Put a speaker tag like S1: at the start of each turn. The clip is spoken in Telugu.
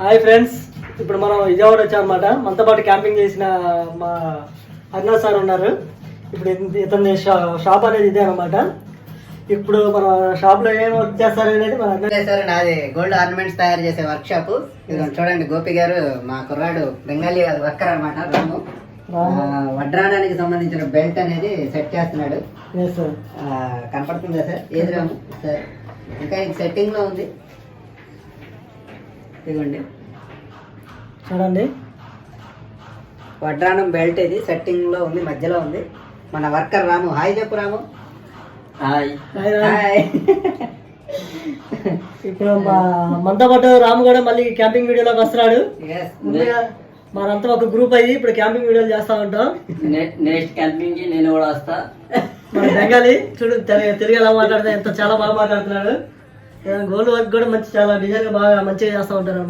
S1: హాయ్ ఫ్రెండ్స్ ఇప్పుడు మనం విజయవాడ వచ్చాం అనమాట మనతో పాటు క్యాంపింగ్ చేసిన మా అన్నా సార్ ఉన్నారు. ఇప్పుడు ఇత- ఇతని షాప్ అనేది ఇదే అనమాట ఇప్పుడు మన షాప్లో ఏం వర్క్ చేస్తారు అనేది మన అన్న
S2: సార్ నాది గోల్డ్ ఆర్నమెంట్స్ తయారు చేసే వర్క్ షాప్. చూడండి గోపి గారు మా కుర్రాడు బెంగాలీ వర్కర్ అనమాట రాము వడ్రాడానికి సంబంధించిన బెల్ట్ అనేది సెట్ చేస్తున్నాడు. కనపడుతుందా సార్? ఏది రాము సార్ ఇంకా ఇది సెట్టింగ్లో ఉంది. ఇదిగోండి
S1: చూడండి.
S2: వడ్రానం బెల్ట్ ఇది సెట్టింగ్లో ఉంది మధ్యలో ఉంది. మన వర్కర్ రాము. హాయ్ చెప్పు రాము.
S1: హాయ్.
S2: హాయ్
S1: ఇప్పుడు మా మనతో పాటు రాము కూడా మళ్ళీ క్యాంపింగ్ వీడియోలోకి వస్తున్నాడు. మనంతా ఒక గ్రూప్ అయ్యి ఇప్పుడు క్యాంపింగ్ వీడియోలు చేస్తా ఉంటాం.
S3: నెక్స్ట్ క్యాంపింగ్కి నేను కూడా వస్తా.
S1: మన బెంగాలీ చూడు తెలు- తెలుగు ఎలా మాట్లాడితే ఎంత చాలా బాగా మాట్లాడుతున్నాడు. గోల్డ్ వర్క్ కూడా మంచి చాలా డిజైన్ బాగా మంచిగా చేస్తూ ఉంటారు అనమాట